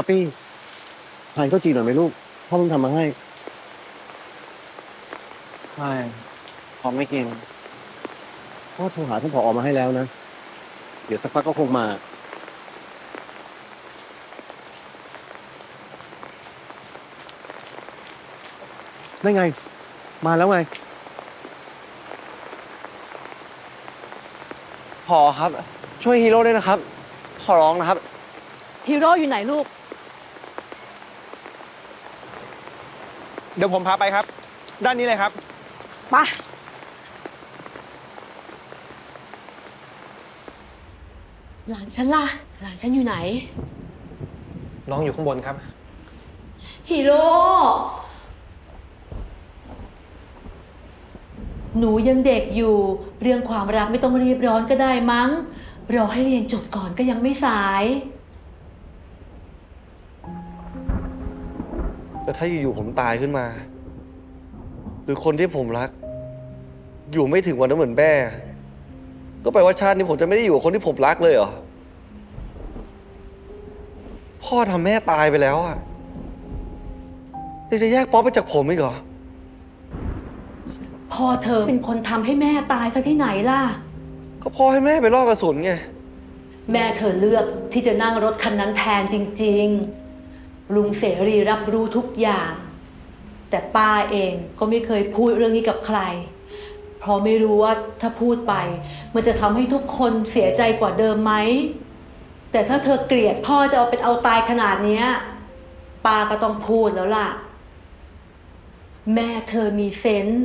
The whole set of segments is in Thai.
ป๊อปปี้ทานข้าวจีหน่อยไหมลูก พ่อเพิ่งทำมาให้ไม่พอไม่กิน พ่อโทรหาท่านผออมาให้แล้วนะ เดี๋ยวสักพักก็คงมา ได้ไง มาแล้วไง พอครับ ช่วยฮีโร่ด้วยนะครับ ขอร้องนะครับ ฮีโร่อยู่ไหนลูก เดี๋ยวผมพาไปครับ ด้านนี้เลยครับ ไปหลานฉันล่ะ หลานฉันอยู่ไหน น้องอยู่ข้างบนครับ ฮีโร่ หนูยังเด็กอยู่ เรื่องความรักไม่ต้องรีบร้อนก็ได้มั้ง รอให้เรียนจบก่อนก็ยังไม่สาย แต่ถ้าอยู่ๆผมตายขึ้นมา หรือคนที่ผมรัก อยู่ไม่ถึงวันนั้นเหมือนแม่ ก็แปลว่าชาตินี้ผมจะไม่ได้อยู่กับคนที่ผมรักเลยเหรอ พ่อทำแม่ตายไปแล้วอะยังจะแยกป๊อปไปจากผมอีกเหรอ พ่อเธอเป็นคนทำให้แม่ตายซะที่ไหนล่ะ ก็พ่อให้แม่ไปล่อกระสุนไง แม่เธอเลือกที่จะนั่งรถคันนั้นแทนจริง ๆ ลุงเสรีรับรู้ทุกอย่าง แต่ป้าเองก็ไม่เคยพูดเรื่องนี้กับใคร เพราะไม่รู้ว่าถ้าพูดไป มันจะทำให้ทุกคนเสียใจกว่าเดิมไหม แต่ถ้าเธอเกลียดพ่อจะเอาเป็นเอาตายขนาดนี้ป้าก็ต้องพูดแล้วล่ะ แม่เธอมีเซนส์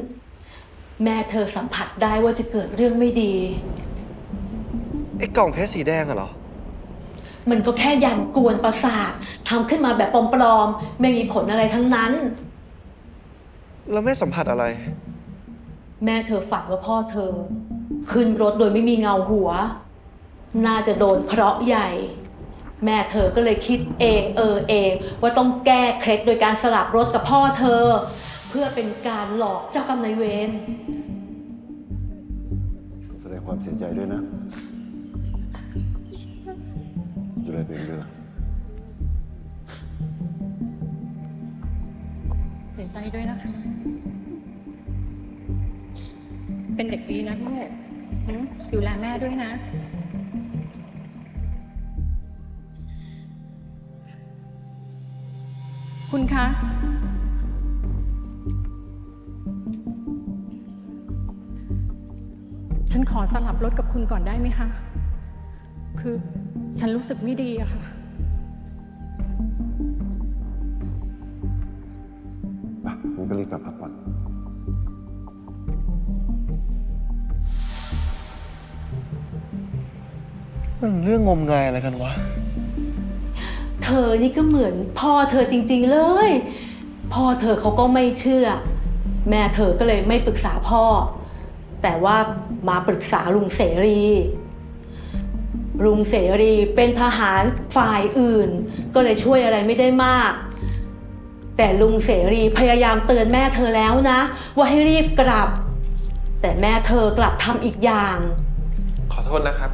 แม่เธอสัมผัสได้ว่าจะเกิดเรื่องไม่ดี ไอ้กล่องเพชรสีแดงอะเหรอ มันก็แค่ยันกวนประสาททำขึ้นมาแบบปลอมๆ ไม่มีผลอะไรทั้งนั้น แล้วแม่สัมผัสอะไร แม่เธอฝันว่าพ่อเธอ ขึ้นรถโดยไม่มีเงาหัว น่าจะโดนเคราะห์ใหญ่ แม่เธอก็เลยคิดเองเออเอง ว่าต้องแก้เคล็ดโดยการสลับรถกับพ่อเธอ เพื่อเป็นการหลอกเจ้ากรรมนายเวร แสดงความเสียใจด้วยนะ ดูแลตัวเองด้วยล่ะเสียใจด้วยนะคะ เป็นเด็กดีนะลูกหึดูแลแม่ด้วยนะ คุณคะ ฉันขอสลับรถกับคุณก่อนได้ไหมคะ คือ ฉันรู้สึกไม่ดีอะค่ะไปมึงก็รีบกลับพักผ่อน มันเรื่องงมงายอะไรกันวะ เธอนี่ก็เหมือนพ่อเธอจริง ๆเลย พ่อเธอเขาก็ไม่เชื่อ แม่เธอก็เลยไม่ปรึกษาพ่อ แต่ว่ามาปรึกษาลุงเสรี ลุงเสรีเป็นทหารฝ่ายอื่น ก็เลยช่วยอะไรไม่ได้มาก แต่ลุงเสรีพยายามเตือนแม่เธอแล้วนะ ว่าให้รีบกลับ แต่แม่เธอกลับทำอีกอย่าง ขอโทษนะครับ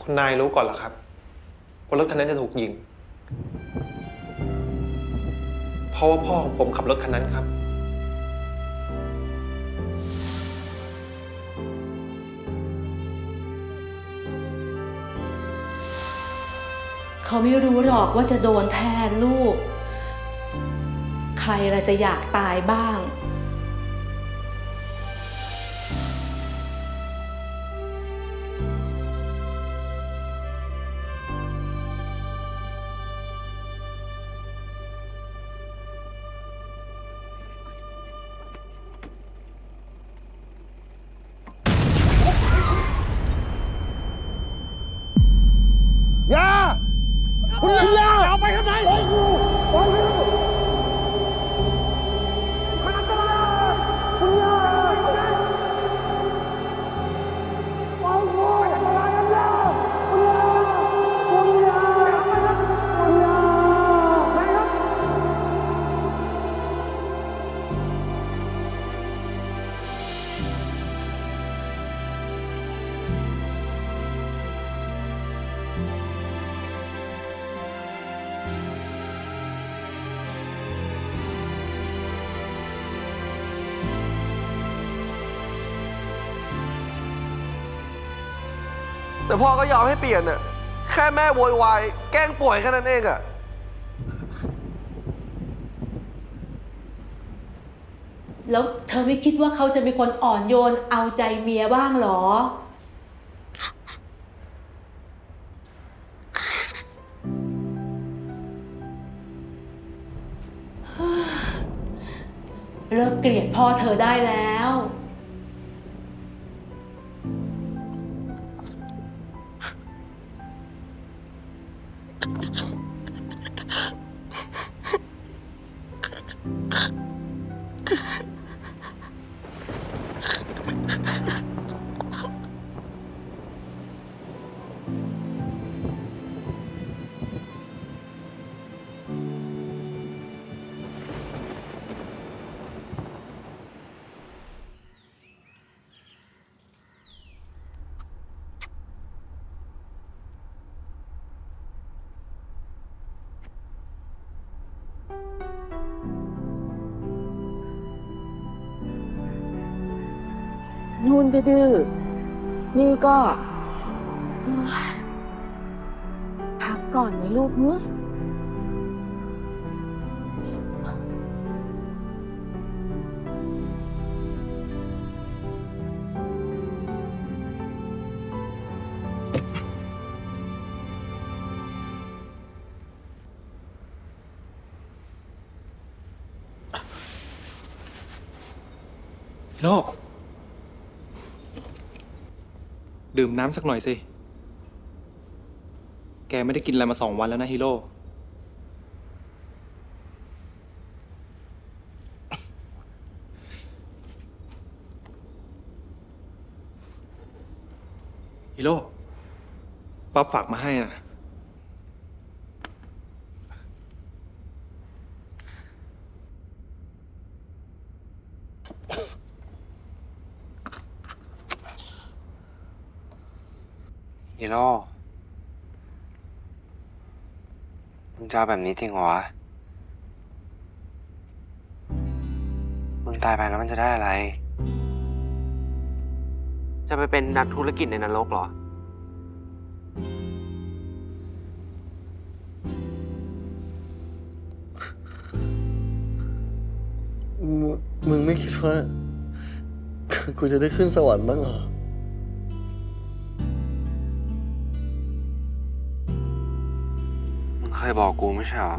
คุณนายรู้ก่อนเหรอครับว่ารถคันนั้นจะถูกยิง เพราะว่าพ่อของผมขับรถคันนั้นครับ เขาไม่รู้หรอกว่าจะโดนแทนลูก ใครละจะอยากตายบ้าง เอาไปข้างใน แต่พ่อก็ยอมให้เปลี่ยนอะแค่แม่โวยวายแกล้งป่วยแค่นั้นเองอะแล้วเธอไม่คิดว่าเขาจะเป็นคนอ่อนโยนเอาใจเมียบ้างเหรอ เลิกเกลียดพ่อเธอได้แล้ว นู่นดื้อนี่ก็ พักก่อนไหมลูกเนื้อโลก ดื่มน้ำสักหน่อยสิ แกไม่ได้กินอะไรมาสองวันแล้วนะฮีโร่ฮีโร่ป๊อปฝากมาให้นะ ฮีโร่มึงจะเอาแบบนี้จริงเหรอวะมึงตายไปแล้วมันจะได้อะไร จะไปเป็นนักธุรกิจในนรกเหรอ มึงมึงไม่คิดว่า กูจะได้ขึ้นสวรรค์บ้างเหรอ ยบอกกูไม่ใช่เหรอ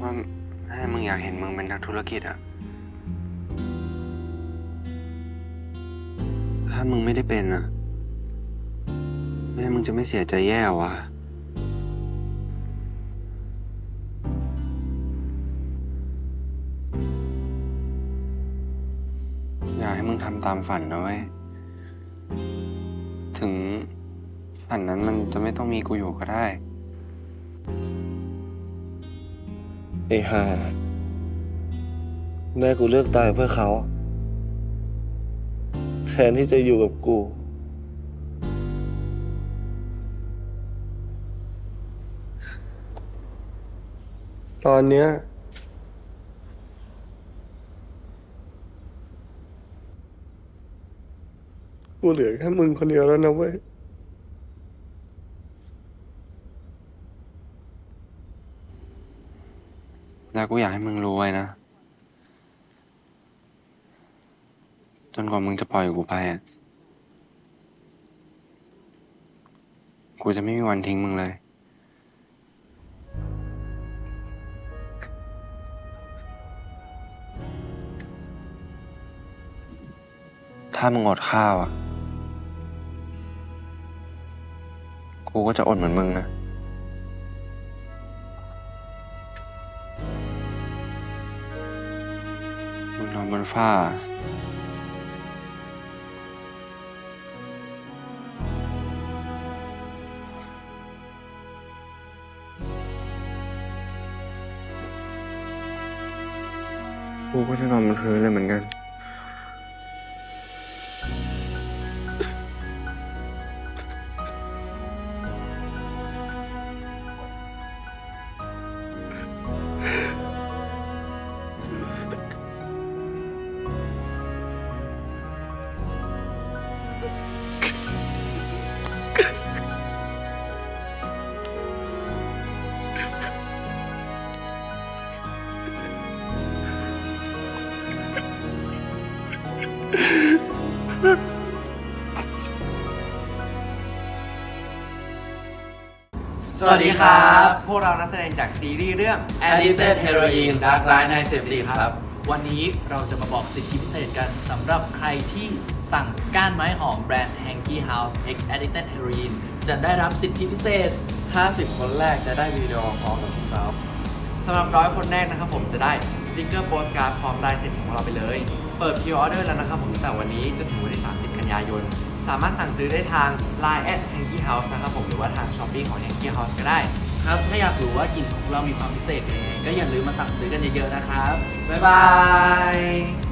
ว่าให้มึงอยากเห็นมึงเป็นนักธุรกิจอะถ้ามึงไม่ได้เป็นอะแม่มึงจะไม่เสียใจแย่วะอยากให้มึงทำตามฝันนะเว้ยถึงฝันนั้นมันจะไม่ต้องมีกูอยู่ก็ได้ ไอ้ห่าแม่กูเลือกตายเพื่อเขา แทนที่จะอยู่กับกู ตอนเนี้ย กูเหลือแค่มึงคนเดียวแล้วนะเว้ย แล้วกูอยากให้มึงรู้ไว้นะ จนกว่ามึงจะปล่อยกูไปอะ กูจะไม่มีวันทิ้งมึงเลย ถ้ามึงอดข้าวอะ กูก็จะอดเหมือนมึงนะ บนฝ้า กูก็จะนอนบนพื้นเลยเหมือนกัน วัสดีครับ พวกเรานักแสดงจากซีรีส์เรื่อง Addicted Heroin Dark Line ในเสพติดครับ วันนี้เราจะมาบอกสิทธิพิเศษกันสำหรับใครที่สั่งก้านไม้หอมแบรนด์ Hanky House X Addicted Heroin จะได้รับสิทธิพิเศษ 50 คนแรกจะได้วิดีโอคอลกับพวกเราสำหรับร้อยคนแรกนะครับผมจะได้สติกเกอร์โปสการ์ดพร้อมลายเซ็นของเราไปเลย เปิดพิออเดอร์แล้วนะครับผมตั้งแต่วันนี้จนถึงวันที่ 30 กันยายน สามารถสั่งซื้อได้ทาง Line at Hanky House นะครับผมหรือว่าทางช้อปปี้ของ Hanky House ก็ได้ ครับ ถ้าอยากรู้ว่ากลิ่นของเรามีความพิเศษยังไงก็อย่าลืมมาสั่งซื้อกันเยอะๆนะครับ บ๊ายบาย